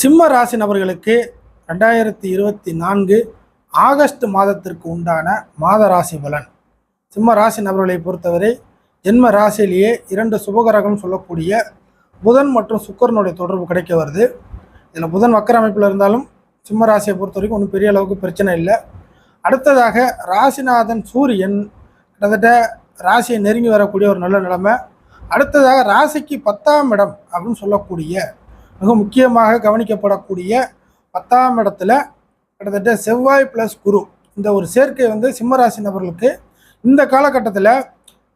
சிம்ம ராசி நபர்களுக்கு ரெண்டாயிரத்தி இருபத்தி நான்கு ஆகஸ்ட் மாதத்திற்கு உண்டான மாத ராசி பலன். சிம்ம ராசி நபர்களை பொறுத்தவரை ஜென்ம ராசியிலேயே இரண்டு சுபகரகம் சொல்லக்கூடிய புதன் மற்றும் சுக்கரனுடைய தொடர்பு கிடைக்க வருது. இதில் புதன் வக்கர அமைப்பில் இருந்தாலும் சிம்ம ராசியை பொறுத்த வரைக்கும் ஒன்றும் பெரிய அளவுக்கு பிரச்சனை இல்லை. அடுத்ததாக ராசிநாதன் சூரியன் கிட்டத்தட்ட ராசியை நெருங்கி வரக்கூடிய ஒரு நல்ல நிலைமை. அடுத்ததாக ராசிக்கு பத்தாம் இடம் அப்படின்னு சொல்லக்கூடிய மிக முக்கியமாக கவனிக்கப்படக்கூடிய பத்தாம் இடத்துல கிட்டத்தட்ட செவ்வாய் ப்ளஸ் குரு இந்த ஒரு சேர்க்கை வந்து சிம்மராசி நபர்களுக்கு இந்த காலகட்டத்தில்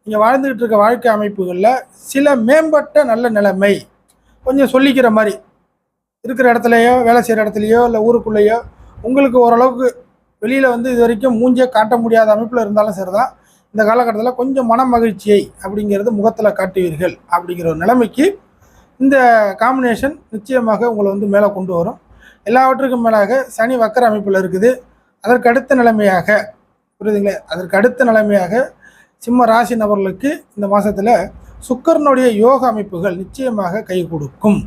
நீங்கள் வாழ்ந்துக்கிட்டு இருக்க வாழ்க்கை அமைப்புகளில் சில மேம்பட்ட நல்ல நிலைமை கொஞ்சம் சொல்லிக்கிற மாதிரி இருக்கிற இடத்துலையோ வேலை செய்கிற இடத்துலையோ இல்லை ஊருக்குள்ளேயோ உங்களுக்கு ஓரளவுக்கு வெளியில் வந்து இது வரைக்கும் மூஞ்சே காட்ட முடியாத அமைப்பில் இருந்தாலும் சரி தான் இந்த காலகட்டத்தில் கொஞ்சம் மன மகிழ்ச்சியை அப்படிங்கிறது முகத்தில் காட்டுவீர்கள் அப்படிங்கிற ஒரு நிலைமைக்கு இந்த காம்பினேஷன் நிச்சயமாக உங்களை வந்து மேலே கொண்டு வரும். எல்லாவற்றுக்கும் மேலாக சனி வக்கர அமைப்பில் இருக்குது. அதற்கு அடுத்த நிலைமையாக புரியுதுங்களே? அதற்கு அடுத்த நிலைமையாக சிம்ம ராசி நபர்களுக்கு இந்த மாதத்தில் சுக்கரனுடைய யோக அமைப்புகள் நிச்சயமாக கை கொடுக்கும்.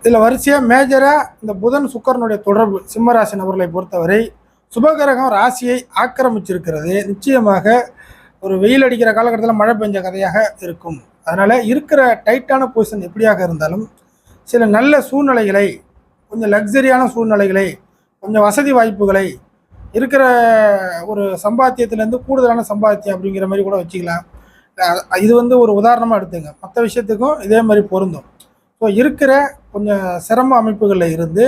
இதில் வரிசையாக மேஜராக இந்த புதன் சுக்கரனுடைய தொடர்பு சிம்ம ராசி நபர்களை பொறுத்தவரை சுபகிரகம் ராசியை ஆக்கிரமிச்சிருக்கிறது. நிச்சயமாக ஒரு வெயில் அடிக்கிற காலகட்டத்தில் மழை பெஞ்ச கதையாக இருக்கும். அதனால் இருக்கிற டைட்டான பொசிஷன் எப்படியாக இருந்தாலும் சில நல்ல சூழ்நிலைகளை கொஞ்சம் லக்ஸரியான சூழ்நிலைகளை கொஞ்சம் வசதி வாய்ப்புகளை இருக்கிற ஒரு சம்பாத்தியத்திலேருந்து கூடுதலான சம்பாத்தியம் அப்படிங்கிற மாதிரி கூட வச்சுக்கலாம். இது வந்து ஒரு உதாரணமாக எடுத்துங்க. மற்ற விஷயத்துக்கும் இதே மாதிரி பொருந்தும். ஸோ இருக்கிற கொஞ்சம் சிரம அமைப்புகளில் இருந்து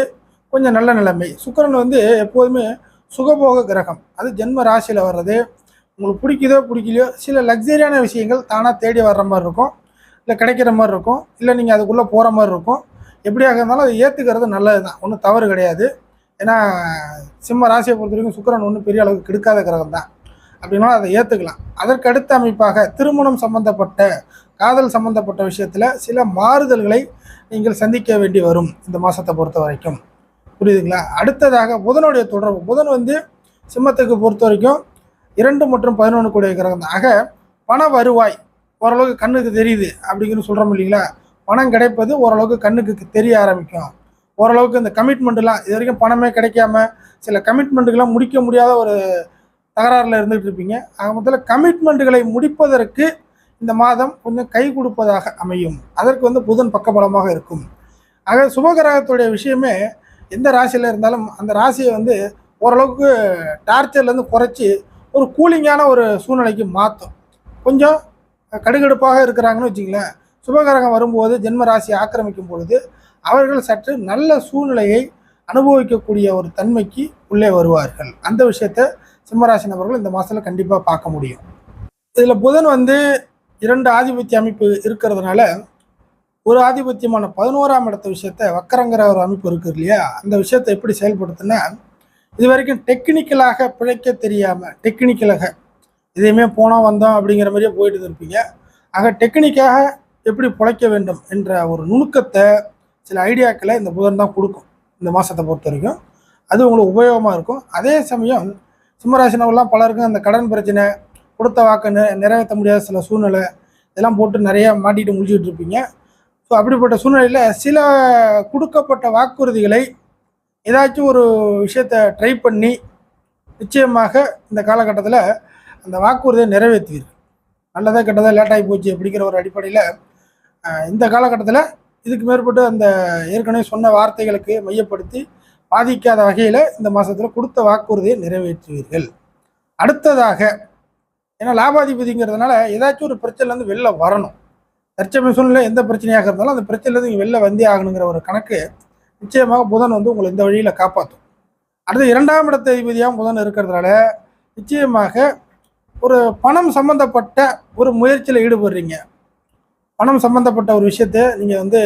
கொஞ்சம் நல்ல நிலைமை. சுக்கரன் வந்து எப்போதுமே சுகபோக கிரகம். அது ஜென்ம ராசியில் வர்றது உங்களுக்கு பிடிக்குதோ பிடிக்கலையோ சில லக்ஸரியான விஷயங்கள் தானாக தேடி வர்ற மாதிரி இருக்கும். இல்லை கிடைக்கிற மாதிரி இருக்கும். இல்லை நீங்கள் அதுக்குள்ளே போகிற மாதிரி இருக்கும். எப்படியாக இருந்தாலும் அதை ஏற்றுக்கிறது நல்லது தான் ஒன்றும் தவறு கிடையாது. ஏன்னா சிம்ம ராசியை பொறுத்த வரைக்கும் சுக்கிரன் ஒன்றும் பெரிய அளவுக்கு கெடுக்காத கிரகம் தான். அப்படின்னாலும் அதை ஏற்றுக்கலாம் அதற்கு அடுத்த அமைப்பாக திருமணம் சம்பந்தப்பட்ட காதல் சம்பந்தப்பட்ட விஷயத்தில் சில மாறுதல்களை நீங்கள் சந்திக்க வேண்டி வரும் இந்த மாதத்தை பொறுத்த வரைக்கும். புரியுதுங்களா? அடுத்ததாக புதனுடைய தொடர்பு. புதன் வந்து சிம்மத்துக்கு பொறுத்த வரைக்கும் இரண்டு மற்றும் பதினொன்று கூடிய கிரகம் தான் ஆக பண வருவாய் ஓரளவுக்கு கண்ணுக்கு தெரியுது அப்படிங்கிறது சொல்கிறோம் இல்லைங்களா? பணம் கிடைப்பது ஓரளவுக்கு கண்ணுக்கு தெரிய ஆரம்பிக்கும். ஓரளவுக்கு இந்த கமிட்மெண்ட்லாம் இது வரைக்கும் பணமே கிடைக்காம சில கமிட்மெண்ட்டுகள்லாம் முடிக்க முடியாத ஒரு தகராறில் இருந்துகிட்டு இருப்பீங்க. ஆக மொத்தத்தில் கமிட்மெண்ட்டுகளை முடிப்பதற்கு இந்த மாதம் கொஞ்சம் கை கொடுப்பதாக அமையும். அதற்கு வந்து புதன் பக்கபலமாக இருக்கும். ஆக சுபகிரகத்துடைய விஷயமே எந்த ராசியில் இருந்தாலும் அந்த ராசியை வந்து ஓரளவுக்கு டார்ச்சர்லேருந்து குறைச்சி ஒரு கூலிங்கான ஒரு சூழ்நிலைக்கு மாற்றும் கொஞ்சம் கடுகடுப்பாக இருக்கிறாங்கன்னு வச்சுங்களேன் சுபகிரகம் வரும்போது ஜென்ம ராசியை ஆக்கிரமிக்கும் பொழுது அவர்கள் சற்று நல்ல சூழ்நிலையை அனுபவிக்கக்கூடிய ஒரு தன்மைக்கு உள்ளே வருவார்கள். அந்த விஷயத்த சிம்மராசி நபர்கள் இந்த மாதத்தில் கண்டிப்பாக பார்க்க முடியும். இதில் புதன் வந்து இரண்டு ஆதிபத்திய அமைப்பு இருக்கிறதுனால ஒரு ஆதிபத்தியமான பதினோராம் இடத்த விஷயத்த வக்கரங்கிற ஒரு அமைப்பு இருக்குது இல்லையா? அந்த விஷயத்தை எப்படி செயல்படுத்துனா இது வரைக்கும் டெக்னிக்கலாக பிழைக்க தெரியாமல் டெக்னிக்கலாக இதையுமே போனோம் வந்தோம் அப்படிங்கிற மாதிரியே போயிட்டு இருப்பீங்க. ஆக டெக்னிக்காக எப்படி பிழைக்க வேண்டும் என்ற ஒரு நுணுக்கத்தை சில ஐடியாக்களை இந்த புதன் தான் கொடுக்கும் இந்த மாதத்தை பொறுத்த வரைக்கும். அது உங்களுக்கு உபயோகமாக இருக்கும். அதே சமயம் சிம்மராசினவெல்லாம் பலருக்கும் அந்த கடன் பிரச்சனை கொடுத்த வாக்கு நிறைவேற்ற முடியாத சில சூழ்நிலை இதெல்லாம் போட்டு நிறைய மாட்டிட்டு முடிச்சுட்டு இருப்பீங்க. ஸோ அப்படிப்பட்ட சூழ்நிலையில் சில கொடுக்கப்பட்ட வாக்குறுதிகளை ஏதாச்சும் ஒரு விஷயத்தை ட்ரை பண்ணி நிச்சயமாக இந்த காலகட்டத்தில் அந்த வாக்குறுதியை நிறைவேற்றுவீர்கள். நல்லதாக கெட்டதாக லேட்டாகி போச்சு அப்படிங்கிற ஒரு அடிப்படையில் இந்த காலகட்டத்தில் இதுக்கு மேற்பட்டு அந்த ஏற்கனவே சொன்ன வார்த்தைகளுக்கு மையப்படுத்தி பாதிக்காத வகையில் இந்த மாதத்தில் கொடுத்த வாக்குறுதியை நிறைவேற்றுவீர்கள். அடுத்ததாக ஏன்னா லாபாதிபதிங்கிறதுனால ஏதாச்சும் ஒரு பிரச்சனைலேருந்து வெளில வரணும். தற்சமய சூழ்நிலை எந்த பிரச்சனையாக இருந்தாலும் அந்த பிரச்சனையிலேருந்து வெளில வந்தே ஆகணுங்கிற ஒரு கணக்கு நிச்சயமாக புதன் வந்து உங்களை இந்த வழியில் காப்பாற்றும் அடுத்து இரண்டாம் இடத்த அதிபதியாக புதன் இருக்கிறதுனால நிச்சயமாக ஒரு பணம் சம்பந்தப்பட்ட ஒரு முயற்சியில் ஈடுபடுறீங்க. பணம் சம்பந்தப்பட்ட ஒரு விஷயத்தை நீங்கள் வந்து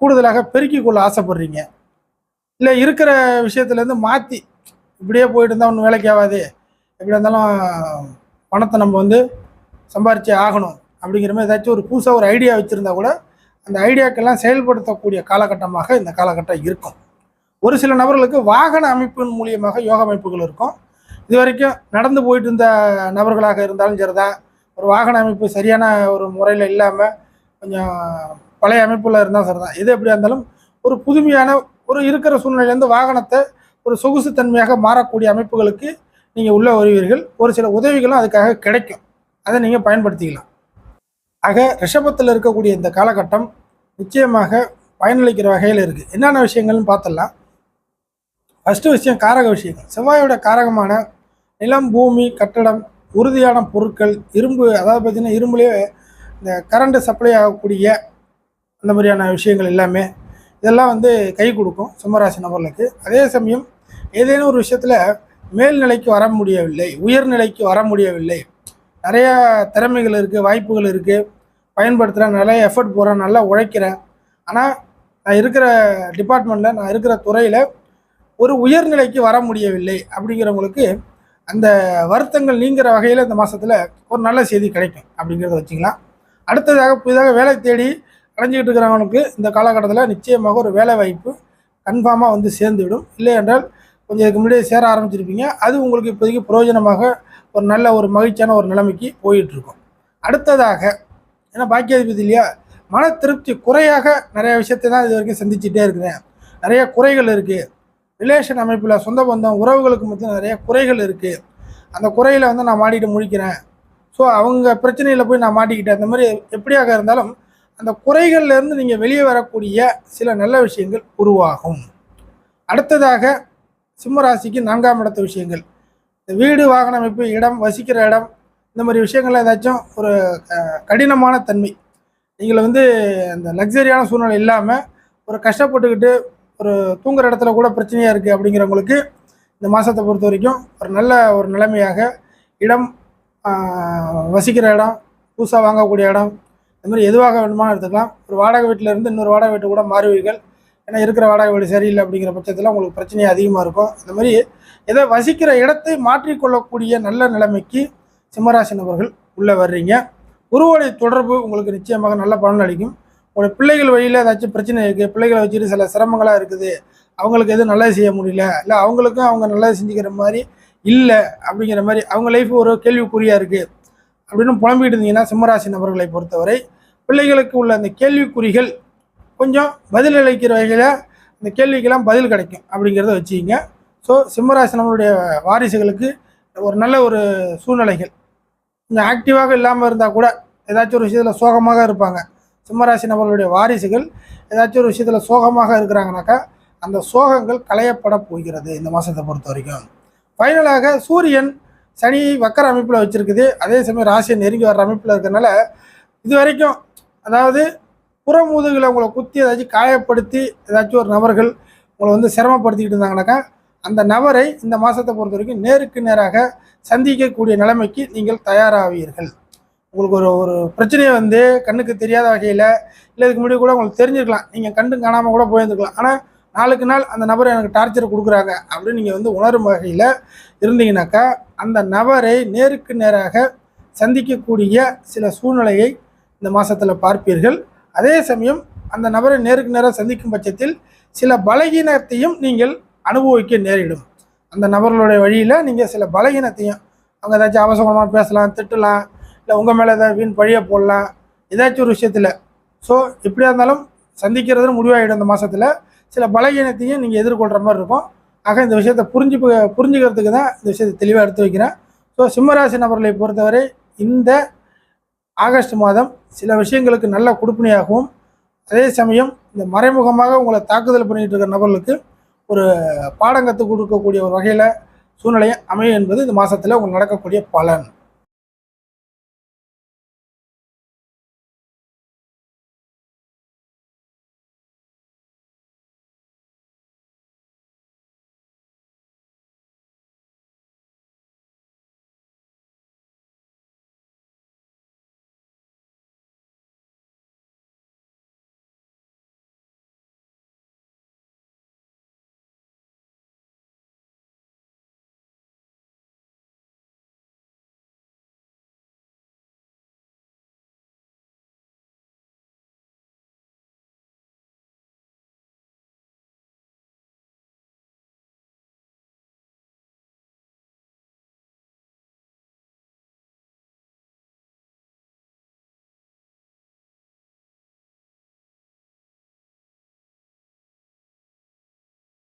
கூடுதலாக பெருக்கிக் கொள்ள ஆசைப்படுறீங்க. இல்லை இருக்கிற விஷயத்துலேருந்து மாற்றி இப்படியே போயிட்டு இருந்தால் ஒன்றும் வேலைக்கு ஆகாது. எப்படி இருந்தாலும் பணத்தை நம்ம வந்து சம்பாரித்து ஆகணும். அப்படிங்கிற மாதிரி ஏதாச்சும் ஒரு புதுசாக ஒரு ஐடியா வச்சுருந்தா கூட அந்த ஐடியாக்கெல்லாம் செயல்படுத்தக்கூடிய காலகட்டமாக இந்த காலகட்டம் இருக்கும். ஒரு சில நபர்களுக்கு வாகன அமைப்பின் மூலியமாக யோக அமைப்புகள் இருக்கும். இது வரைக்கும் நடந்து போயிட்டு இருந்த நபர்களாக இருந்தாலும் சரிதான். ஒரு வாகன அமைப்பு சரியான ஒரு முறையில் இல்லாமல் கொஞ்சம் பழைய அமைப்பில் இருந்தால் சரிதான். எது எப்படியா இருந்தாலும் ஒரு புதுமையான ஒரு இருக்கிற சூழ்நிலையிலேருந்து வாகனத்தை ஒரு சொகுசு தன்மையாக மாறக்கூடிய அமைப்புகளுக்கு நீங்கள் உள்ளே வருவீர்கள். ஒரு சில உதவிகளும் அதுக்காக கிடைக்கும். அதை நீங்கள் பயன்படுத்திக்கலாம். ஆக ரிஷபத்தில் இருக்கக்கூடிய இந்த காலகட்டம் நிச்சயமாக பயனளிக்கிற வகையில் இருக்குது என்னென்ன விஷயங்கள்னு பார்த்துடலாம் ஃபஸ்ட்டு விஷயம் காரக விஷயங்கள். செவ்வாயோட காரகமான நிலம் பூமி கட்டடம் உறுதியான பொருட்கள் இரும்பு அதாவது பார்த்திங்கன்னா இரும்புலேயே இந்த கரண்ட்டு சப்ளை ஆகக்கூடிய அந்த மாதிரியான விஷயங்கள் எல்லாமே இதெல்லாம் வந்து கை கொடுக்கும் சிம்மராசி நபர்களுக்கு. அதே சமயம் ஏதேனும் ஒரு விஷயத்தில் மேல்நிலைக்கு வர முடியவில்லை உயர்நிலைக்கு வர முடியவில்லை. நிறையா திறமைகள் இருக்குது வாய்ப்புகள் இருக்குது பயன்படுத்துகிறேன் நிறைய எஃபர்ட் போடுறேன் நல்லா உழைக்கிறேன். ஆனால் நான் இருக்கிற டிபார்ட்மெண்ட்டில் நான் இருக்கிற துறையில் ஒரு உயர்நிலைக்கு வர முடியவில்லை அப்படிங்கிறவங்களுக்கு அந்த வருத்தங்கள் நீங்கிற வகையில் இந்த மாதத்தில் ஒரு நல்ல செய்தி கிடைக்கும் அப்படிங்கிறத வச்சுக்கலாம். அடுத்ததாக புதிதாக வேலை தேடி அடைஞ்சிக்கிட்டு இருக்கிறவங்களுக்கு இந்த காலகட்டத்தில் நிச்சயமாக ஒரு வேலை வாய்ப்பு கன்ஃபார்மாக வந்து சேர்ந்துவிடும். இல்லை என்றால் கொஞ்சம் இதுக்கு முன்னாடியே சேர ஆரம்பிச்சிருப்பீங்க. அது உங்களுக்கு இப்போதைக்கு பிரயோஜனமாக ஒரு நல்ல ஒரு மகிழ்ச்சியான ஒரு நிலைமைக்கு போயிட்டுருக்கும் அடுத்ததாக ஏன்னா பாக்கியாதிபதி இல்லையா? மன திருப்தி குறையாக நிறைய விஷயத்தை தான் இது வரைக்கும் சந்திச்சுட்டே இருக்கிறேன் நிறைய குறைகள் இருக்குது ரிலேஷன் அமைப்பில் சொந்த பந்தம் உறவுகளுக்கு மட்டும் நிறைய குறைகள் இருக்குது அந்த குறையில் வந்து நான் மாட்டிட்டு முடிக்கிறேன் ஸோ அவங்க பிரச்சனையில் போய் நான் மாட்டிக்கிட்டேன். அந்த மாதிரி எப்படியாக இருந்தாலும் அந்த குறைகள்லேருந்து நீங்கள் வெளியே வரக்கூடிய சில நல்ல விஷயங்கள் உருவாகும். அடுத்ததாக சிம்மராசிக்கு நான்காம் இடத்த விஷயங்கள். இந்த வீடு வாகன அமைப்பு இடம் வசிக்கிற இடம் இந்த மாதிரி விஷயங்கள்ல ஏதாச்சும் ஒரு கடினமான தன்மை. நீங்கள் வந்து அந்த லக்ஸரியான சூழ்நிலை இல்லாமல் ஒரு கஷ்டப்பட்டுக்கிட்டு ஒரு தூங்குற இடத்துல கூட பிரச்சனையாக இருக்குது அப்படிங்கிறவங்களுக்கு இந்த மாதத்தை பொறுத்த வரைக்கும் ஒரு நல்ல ஒரு நிலைமையாக இடம் வசிக்கிற இடம் புதுசாக வாங்கக்கூடிய இடம் இந்த மாதிரி எதுவாக வேணுமானு எடுத்துக்கலாம். ஒரு வாடகை வீட்டில் இருந்து இன்னொரு வாடகை வீட்டு கூட மாறுவீர்கள். ஏன்னா இருக்கிற வாடகை வீடு சரியில்லை அப்படிங்கிற பட்சத்தில் உங்களுக்கு பிரச்சனை அதிகமாக இருக்கும். அந்த மாதிரி ஏதோ வசிக்கிற இடத்தை மாற்றிக்கொள்ளக்கூடிய நல்ல நிலைமைக்கு சிம்மராசி நபர்கள் உள்ளே வர்றீங்க. குருவோடைய தொடர்பு உங்களுக்கு நிச்சயமாக நல்ல பலன் அளிக்கும். உங்களுடைய பிள்ளைகள் வழியில் ஏதாச்சும் பிரச்சனை இருக்குது பிள்ளைகளை வச்சுட்டு சில சிரமங்களாக இருக்குது அவங்களுக்கு எதுவும் நல்லது செய்ய முடியல இல்லை அவங்களுக்கும் அவங்க நல்லது செஞ்சுக்கிற மாதிரி இல்லை அப்படிங்கிற மாதிரி அவங்க லைஃப் ஒரு கேள்விக்குறியாக இருக்குது அப்படின்னு புலம்பிட்டு இருந்தீங்கன்னா சிம்மராசி நபர்களை பொறுத்தவரை பிள்ளைகளுக்கு உள்ள அந்த கேள்விக்குறிகள் கொஞ்சம் பதில் அளிக்கிற வகையில் இந்த கேள்விக்கெல்லாம் பதில் கிடைக்கும் அப்படிங்கிறத வச்சுக்கிங்க. ஸோ சிம்மராசி நம்மளுடைய வாரிசுகளுக்கு ஒரு நல்ல ஒரு சூழ்நிலைகள். கொஞ்சம் ஆக்டிவாக இல்லாமல் இருந்தால் கூட ஏதாச்சும் ஒரு விஷயத்தில் சோகமாக இருப்பாங்க. சிம்மராசி நபர்களுடைய வாரிசுகள் ஏதாச்சும் ஒரு விஷயத்தில் சோகமாக இருக்கிறாங்கனாக்கா அந்த சோகங்கள் களையப்பட போகிறது இந்த மாதத்தை பொறுத்த வரைக்கும். ஃபைனலாக சூரியன் சனி வக்கர அமைப்பில் வச்சுருக்குது. அதே சமயம் ராசியை நெருங்கி வர்ற அமைப்பில் இருக்கிறனால இது வரைக்கும் அதாவது புறமுதுகில் உங்களை குத்தி ஏதாச்சும் காயப்படுத்தி ஏதாச்சும் ஒரு நபர்கள் உங்களை வந்து சிரமப்படுத்திக்கிட்டு இருந்தாங்கனாக்கா அந்த நபரை இந்த மாதத்தை பொறுத்த வரைக்கும் நேருக்கு நேராக சந்திக்கக்கூடிய நிலைமைக்கு நீங்கள் தயாராவீர்கள். உங்களுக்கு ஒரு ஒரு பிரச்சனையை வந்து கண்ணுக்கு தெரியாத வகையில் இல்லை இதுக்கு முன்னாடி கூட உங்களுக்கு தெரிஞ்சிருக்கலாம். நீங்கள் கண்டு காணாமல் கூட போயிருந்துக்கலாம் ஆனால் நாளுக்கு நாள் அந்த நபரை எனக்கு டார்ச்சர் கொடுக்குறாங்க அப்படின்னு நீங்கள் வந்து உணரும் வகையில் இருந்தீங்கனாக்கா அந்த நபரை நேருக்கு நேராக சந்திக்கக்கூடிய சில சூழ்நிலையை இந்த மாதத்தில் பார்ப்பீர்கள். அதே சமயம் அந்த நபரை நேருக்கு நேராக சந்திக்கும் பட்சத்தில் சில பலகீனத்தையும் நீங்கள் அனுபவிக்க நேரிடும். அந்த நபர்களுடைய வழியில் நீங்கள் சில பலகீனத்தையும் அவங்க ஏதாச்சும் அவசரமாக பேசலாம் திட்டலாம் இல்லை உங்கள் மேலே ஏதாவது வீண் பழிய போடலாம் ஏதாச்சும் ஒரு விஷயத்தில். ஸோ எப்படியா இருந்தாலும் சந்திக்கிறது முடிவாகிடும் இந்த மாதத்தில் சில பலகீனத்தையும் நீங்கள் எதிர்கொள்கிற மாதிரி இருக்கும். ஆக இந்த விஷயத்தை புரிஞ்சு புரிஞ்சுக்கிறதுக்கு தான் இந்த விஷயத்தை தெளிவாக எடுத்து வைக்கிறேன். ஸோ சிம்மராசி நபர்களை பொறுத்தவரை இந்த ஆகஸ்ட் மாதம் சில விஷயங்களுக்கு நல்ல கொடுப்பினையாகவும் அதே சமயம் இந்த மறைமுகமாக உங்களை தாக்குதல் பண்ணிகிட்டு இருக்கிற நபர்களுக்கு ஒரு பாடம் கற்றுக் கொடுக்கக்கூடிய ஒரு வகையில் சூழ்நிலையை அமையும் என்பது இந்த மாதத்தில் உங்களுக்கு நடக்கக்கூடிய பலன்.